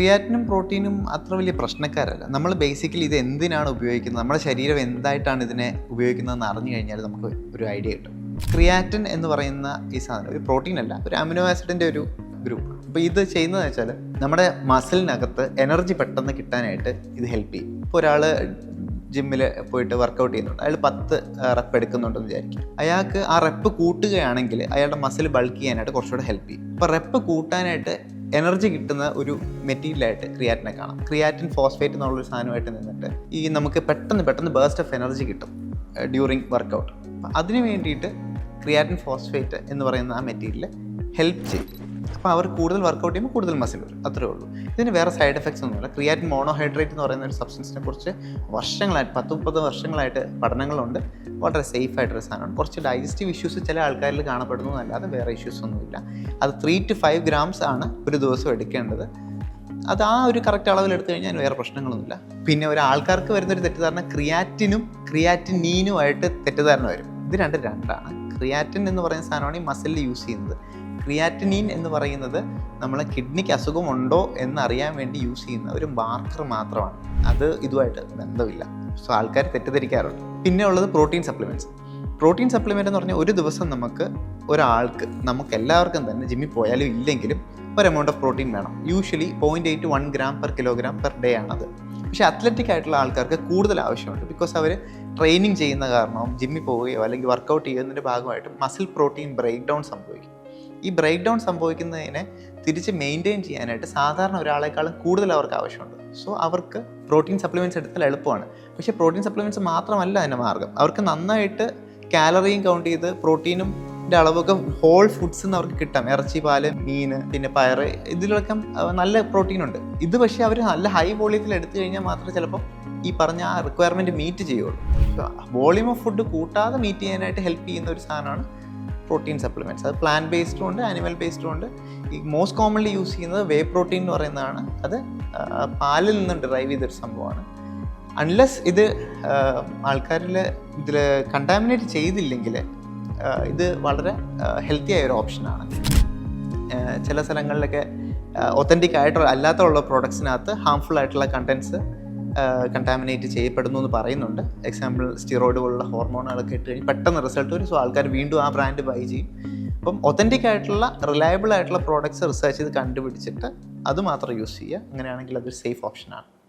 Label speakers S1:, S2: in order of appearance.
S1: ക്രിയാറ്റിനും പ്രോട്ടീനും അത്ര വലിയ പ്രശ്നക്കാരല്ല. നമ്മൾ ബേസിക്കലി ഇത് എന്തിനാണ് ഉപയോഗിക്കുന്നത്? നമ്മുടെ ശരീരം എന്തായിട്ടാണ് ഇതിനെ ഉപയോഗിക്കുന്നതെന്ന് അറിഞ്ഞു കഴിഞ്ഞാൽ നമുക്ക് ഒരു ഐഡിയ കിട്ടും. ക്രിയാറ്റിൻ എന്ന് പറയുന്ന ഈ സാധനം ഒരു പ്രോട്ടീൻ അല്ല ഒരു അമിനോ ആസിഡിന്റെ ഒരു ഗ്രൂപ്പ് അപ്പോൾ ഇത് ചെയ്യുന്നതെന്ന് വെച്ചാൽ നമ്മുടെ മസിലിനകത്ത് എനർജി പെട്ടെന്ന് കിട്ടാനായിട്ട് ഇത് ഹെൽപ്പ് ചെയ്യും. ഇപ്പോൾ ഒരാൾ ജിമ്മിൽ പോയിട്ട് വർക്കൗട്ട് ചെയ്യുന്നുണ്ട്. അയാൾ പത്ത് റെപ്പ് എടുക്കുന്നുണ്ടെന്ന് വിചാരിക്കും. അയാൾക്ക് ആ റെപ്പ് കൂട്ടുകയാണെങ്കിൽ അയാളുടെ മസിൽ ബൾക്ക് ചെയ്യാനായിട്ട് കുറച്ചുകൂടെ ഹെൽപ്പ് ചെയ്യും. അപ്പോൾ റെപ്പ് കൂട്ടാനായിട്ട് എനർജി കിട്ടുന്ന ഒരു മെറ്റീരിയലായിട്ട് ക്രിയാറ്റിനെ കാണാം. ക്രിയാറ്റിൻ ഫോസ്ഫേറ്റ് എന്നുള്ളൊരു സാധനമായിട്ട് നിന്നിട്ട് ഈ നമുക്ക് പെട്ടെന്ന് പെട്ടെന്ന് ബേസ്റ്റ് ഓഫ് എനർജി കിട്ടും ഡ്യൂറിങ് വർക്കൗട്ട് അതിന് വേണ്ടിയിട്ട് ക്രിയാറ്റിൻ ഫോസ്ഫേറ്റ് എന്ന് പറയുന്ന ആ മെറ്റീരിയൽ ഹെൽപ്പ് ചെയ്യും. അപ്പോൾ അവർ കൂടുതൽ വർക്കൗട്ട് ചെയ്യുമ്പോൾ കൂടുതൽ മസിൽ വരും. അത്രേ ഉള്ളൂ. ഇതിന് വേറെ സൈഡ് എഫക്ട്സ് ഒന്നുമില്ല. ക്രിയാറ്റിൻ മോണോഹൈഡ്രേറ്റ് എന്ന് പറയുന്ന ഒരു സബ്സ്റ്റൻസിനെ കുറിച്ച് വർഷങ്ങളായിട്ട് പത്ത് മുപ്പത് വർഷങ്ങളായിട്ട് പഠനങ്ങളുണ്ട്. വളരെ സേഫ് ആയിട്ടൊരു സാധനമാണ്. കുറച്ച് ഡൈജസ്റ്റീവ് ഇഷ്യൂസ് ചില ആൾക്കാരിൽ കാണപ്പെടുന്നു എന്നല്ലാതെ വേറെ ഇഷ്യൂസ് ഒന്നുമില്ല. അത് ത്രീ ടു ഫൈവ് ഗ്രാംസ് ആണ് ഒരു ദിവസം എടുക്കേണ്ടത്. അത് ആ ഒരു കറക്റ്റ് അളവിൽ എടുത്തു കഴിഞ്ഞാൽ വേറെ പ്രശ്നങ്ങളൊന്നുമില്ല. പിന്നെ ഒരു ആൾക്കാർക്ക് വരുന്നൊരു തെറ്റിദ്ധാരണ ക്രിയാറ്റിനും ക്രിയാറ്റിനീനുമായിട്ട് തെറ്റിദ്ധാരണ വരും. ഇത് രണ്ട് രണ്ടാണ്. ക്രിയാറ്റിൻ എന്ന് പറയുന്ന സാധനമാണ് ഈ മസിലിൽ യൂസ് ചെയ്യുന്നത്. ക്രിയാറ്റിനീൻ എന്ന് പറയുന്നത് നമ്മളെ കിഡ്നിക്ക് അസുഖമുണ്ടോ എന്നറിയാൻ വേണ്ടി യൂസ് ചെയ്യുന്ന ഒരു മാർക്കർ മാത്രമാണ്. അത് ഇതുമായിട്ട് ബന്ധമില്ല. സോ ആൾക്കാർ തെറ്റിദ്ധരിക്കാറുണ്ട്. പിന്നെ ഉള്ളത് പ്രോട്ടീൻ സപ്ലിമെന്റ്സ് പ്രോട്ടീൻ സപ്ലിമെന്റ് എന്ന് പറഞ്ഞാൽ ഒരു ദിവസം നമുക്ക് ഒരാൾക്ക് നമുക്ക് എല്ലാവർക്കും തന്നെ ജിമ്മിൽ പോയാലും ഇല്ലെങ്കിലും ഒരു എമൗണ്ട് ഓഫ് പ്രോട്ടീൻ വേണം. Usually point eight one gram per kilogram per day ആണത്. പക്ഷേ അത്ലറ്റിക് ആയിട്ടുള്ള ആൾക്കാർക്ക് കൂടുതൽ ആവശ്യമുണ്ട്. ബിക്കോസ് അവർ ട്രെയിനിങ് ചെയ്യുന്ന കാരണവും ജിമ്മിൽ പോവുകയോ അല്ലെങ്കിൽ വർക്കൗട്ട് ചെയ്യുന്നതിന്റെ ഭാഗമായിട്ട് മസിൽ പ്രോട്ടീൻ ബ്രേക്ക് ഡൗൺ സംഭവിക്കും. ഈ ബ്രേക്ക് ഡൗൺ സംഭവിക്കുന്നതിനെ തിരിച്ച് മെയിന്റെയിൻ ചെയ്യാനായിട്ട് സാധാരണ ഒരാളെക്കാളും കൂടുതൽ അവർക്ക് ആവശ്യമുണ്ട്. സോ അവർക്ക് പ്രോട്ടീൻ സപ്ലിമെന്റ്സ് എടുത്താൽ എളുപ്പമാണ്. പക്ഷേ പ്രോട്ടീൻ സപ്ലിമെന്റ്സ് മാത്രമല്ല അതിന്റെ മാർഗം അവർക്ക് നന്നായിട്ട് കാലറിയും കൗണ്ട് ചെയ്ത് പ്രോട്ടീനും അളവൊക്കെ ഹോൾ ഫുഡ്സ് എന്ന് അവർക്ക് കിട്ടാം. ഇറച്ചി പാൽ മീൻ പിന്നെ പയറ് ഇതിലൊക്കെ നല്ല പ്രോട്ടീൻ ഉണ്ട്. ഇത് പക്ഷേ അവർ നല്ല ഹൈ വോളിയത്തിൽ എടുത്തു കഴിഞ്ഞാൽ മാത്രമേ ചിലപ്പോൾ ഈ പറഞ്ഞ ആ റിക്വയർമെന്റ് മീറ്റ് ചെയ്യുള്ളൂ. വോളിയം ഓഫ് ഫുഡ് കൂട്ടാതെ മീറ്റ് ചെയ്യാനായിട്ട് ഹെൽപ്പ് ചെയ്യുന്ന ഒരു സാധനമാണ് പ്രോട്ടീൻ സപ്ലിമെന്റ്സ് അത് പ്ലാൻ ബേസ്ഡും ഉണ്ട് ആനിമൽ ബേസ്ഡും ഉണ്ട്. ഈ മോസ്റ്റ് കോമൺലി യൂസ് ചെയ്യുന്നത് വേ പ്രോട്ടീൻ എന്ന് പറയുന്നതാണ്. അത് പാലിൽ നിന്ന് ഡ്രൈവ് ചെയ്തൊരു സംഭവമാണ്. അൺലെസ് ഇത് ആൾക്കാരിൽ ഇതിൽ കണ്ടാമിനേറ്റ് ചെയ്തില്ലെങ്കിൽ ഇത് വളരെ ഹെൽത്തി ആയ ഒരു ഓപ്ഷനാണ് ചില സ്ഥലങ്ങളിലൊക്കെ ഒത്തന്റിക് ആയിട്ടുള്ള അല്ലാത്തുള്ള പ്രോഡക്ട്സിനകത്ത് ഹാംഫുൾ ആയിട്ടുള്ള കണ്ടൻസ് കണ്ടാമിനേറ്റ് ചെയ്യപ്പെടുന്നു എന്ന് പറയുന്നുണ്ട്. എക്സാമ്പിൾ സ്റ്റിറോയിഡ് പോലുള്ള ഹോർമോണുകളൊക്കെ ഇട്ട് കഴിഞ്ഞ് പെട്ടെന്ന് റിസൾട്ട് വരും. സോ ആൾക്കാർ വീണ്ടും ആ ബ്രാൻഡ് ബൈ ചെയ്യും. അപ്പം ഒത്തന്റിക് ആയിട്ടുള്ള റിലയബിൾ ആയിട്ടുള്ള പ്രോഡക്ട്സ് റിസർച്ച് ചെയ്ത് കണ്ടുപിടിച്ചിട്ട് അത് മാത്രം യൂസ് ചെയ്യുക. അങ്ങനെയാണെങ്കിൽ അതൊരു സേഫ് ഓപ്ഷനാണ്